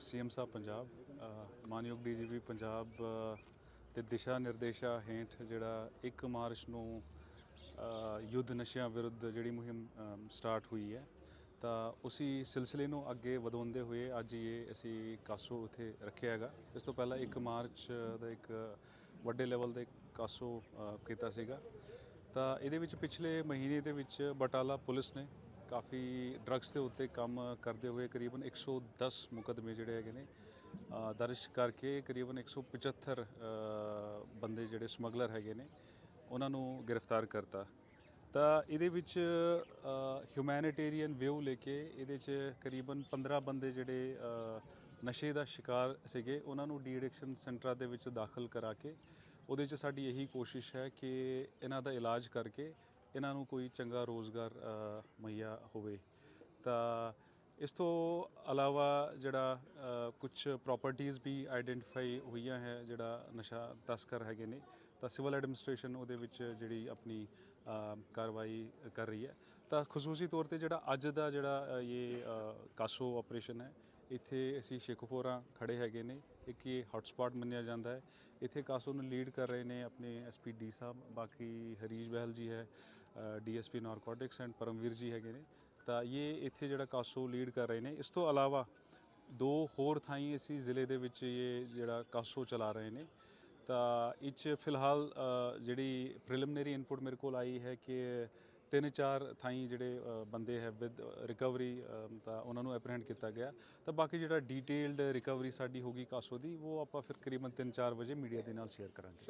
CM Sahib Punjab ਅ, ਮਾਨਯੋਗ DGP Punjab ਅ, ਦੇ ਦਿਸ਼ਾ ਨਿਰਦੇਸ਼ਾਂ ਹੇਠ ਜਿਹੜਾ 1 ਮਾਰਚ ਨੂੰ ਯੁੱਧ ਨਸ਼ਿਆਂ ਵਿਰੁੱਧ ਜਿਹੜੀ ਮੁਹਿੰਮ ਸਟਾਰਟ ਹੋਈ ਹੈ ਤਾਂ ਉਸੇ ਸਿਲਸਿਲੇ ਨੂੰ ਅੱਗੇ ਵਧਾਉਂਦੇ ਹੋਏ ਅੱਜ ਇਹ ਅਸੀਂ ਕਾਸੋ ਉੱਥੇ ਰੱਖਿਆ ਹੈਗਾ। ਇਸ ਤੋਂ ਪਹਿਲਾਂ 1 ਮਾਰਚ ਦਾ ਇੱਕ ਵੱਡੇ ਲੈਵਲ ਦੇ ਕਾਸੋ ਕੀਤਾ ਸੀਗਾ। ਤਾਂ ਇਹਦੇ ਵਿੱਚ ਪਿਛਲੇ ਮਹੀਨੇ ਦੇ ਵਿੱਚ ਬਟਾਲਾ ਪੁਲਿਸ ਨੇ ਕਾਫੀ ਡਰੱਗਸ ਦੇ ਉੱਤੇ ਕੰਮ ਕਰਦੇ ਹੋਏ ਕਰੀਬਨ 110 ਮੁਕਦਮੇ ਜਿਹੜੇ ਹੈਗੇ ਨੇ ਦਰਜ ਕਰਕੇ ਕਰੀਬਨ 175 ਅ, ਬੰਦੇ ਜਿਹੜੇ ਸਮਗਲਰ ਹੈਗੇ ਨੇ ਉਹਨਾਂ ਨੂੰ ਗ੍ਰਿਫਤਾਰ ਕਰਤਾ। ਤਾਂ ਇਹਦੇ ਵਿੱਚ ਹਿਊਮੈਨਿਟੇਰੀਅਨ ਵਿਊ ਲੈ ਕੇ ਇਹਦੇ 'ਚ ਕਰੀਬਨ 15 ਬੰਦੇ ਜਿਹੜੇ ਨਸ਼ੇ ਦਾ ਸ਼ਿਕਾਰ ਸੀਗੇ ਉਹਨਾਂ ਨੂੰ ਡੀ ਐਡਿਕਸ਼ਨ ਸੈਂਟਰਾਂ ਦੇ ਵਿੱਚ ਦਾਖਲ ਕਰਾ ਕੇ ਉਹਦੇ 'ਚ ਸਾਡੀ ਇਹੀ ਕੋਸ਼ਿਸ਼ ਹੈ ਕਿ ਇਹਨਾਂ ਦਾ ਇਲਾਜ ਕਰਕੇ ਇਹਨਾਂ ਨੂੰ ਕੋਈ ਚੰਗਾ ਰੋਜ਼ਗਾਰ ਅ, ਮੁਹੱਈਆ ਹੋਵੇ ਤਾਂ ਇਸ ਤੋਂ ਇਲਾਵਾ ਜਿਹੜਾ ਕੁਝ ਪ੍ਰਾਪਰਟੀਆਂ ਵੀ ਆਈਡੈਂਟੀਫਾਈ ਹੋਈਆਂ ਹੈ ਜਿਹੜਾ ਨਸ਼ਾ ਤਸਕਰ ਹੈਗੇ ਨੇ ਤਾਂ ਸਿਵਲ ਐਡਮਿਨਿਸਟ੍ਰੇਸ਼ਨ ਉਹਦੇ ਵਿੱਚ ਜਿਹੜੀ ਆਪਣੀ ਕਾਰਵਾਈ ਕਰ ਰਹੀ ਹੈ। ਤਾਂ ਖਸੂਸੀ ਤੌਰ ਤੇ ਜਿਹੜਾ ਅੱਜ ਦਾ ਜਿਹੜਾ ਇਹ ਕਾਸੋ ਆਪਰੇਸ਼ਨ ਹੈ ਇੱਥੇ ਅਸੀਂ ਸ਼ੇਖੂਪੁਰਾ ਖੜੇ ਹੈਗੇ ਨੇ, ਇੱਕ ਇਹ ਹੌਟਸਪੌਟ ਮੰਨਿਆ ਜਾਂਦਾ ਹੈ। ਇੱਥੇ ਕਾਸੋ ਨੂੰ ਲੀਡ ਕਰ ਰਹੇ ਨੇ ਆਪਣੇ ਐਸਪੀ ਡੀ ਸਾਹਿਬ, ਬਾਕੀ ਹਰੀਸ਼ ਬਹਿਲ ਜੀ ਹੈ ਡੀਐਸਪੀ ਨਾਰਕੋਟਿਕਸ ਐਂਡ ਪਰਮਵੀਰ ਜੀ ਹੈਗੇ ਨੇ। ਤਾਂ ਇਹ ਇੱਥੇ ਜਿਹੜਾ ਕਾਸੋ ਲੀਡ ਕਰ ਰਹੇ ਨੇ, ਇਸ ਤੋਂ ਇਲਾਵਾ ਦੋ ਹੋਰ ਥਾਈਂ ਅਸੀਂ ਜ਼ਿਲ੍ਹੇ ਦੇ ਵਿੱਚ ਇਹ ਜਿਹੜਾ ਕਾਸੋ ਚਲਾ ਰਹੇ ਨੇ। ਤਾਂ ਇਹ 'ਚ ਫਿਲਹਾਲ ਜਿਹੜੀ ਪ੍ਰੀਲਿਮਿਨਰੀ ਇਨਪੁਟ ਮੇਰੇ ਕੋਲ ਆਈ ਹੈ ਕਿ ਤਿੰਨ ਚਾਰ ਥਾਈਂ ਜਿਹੜੇ ਬੰਦੇ ਹੈ ਵਿਦ ਰਿਕਵਰੀ ਤਾਂ ਉਹਨਾਂ ਨੂੰ ਐਪਰੀਹੈਂਡ ਕੀਤਾ ਗਿਆ। ਤਾਂ ਬਾਕੀ ਜਿਹੜਾ ਡੀਟੇਲਡ ਰਿਕਵਰੀ ਸਾਡੀ ਹੋਗੀ ਕਾਸੋ ਦੀ, ਉਹ ਆਪਾਂ ਫਿਰ ਕਰੀਬਨ 3-4 ਵਜੇ ਮੀਡੀਆ ਦੇ ਨਾਲ ਸ਼ੇਅਰ ਕਰਾਂਗੇ।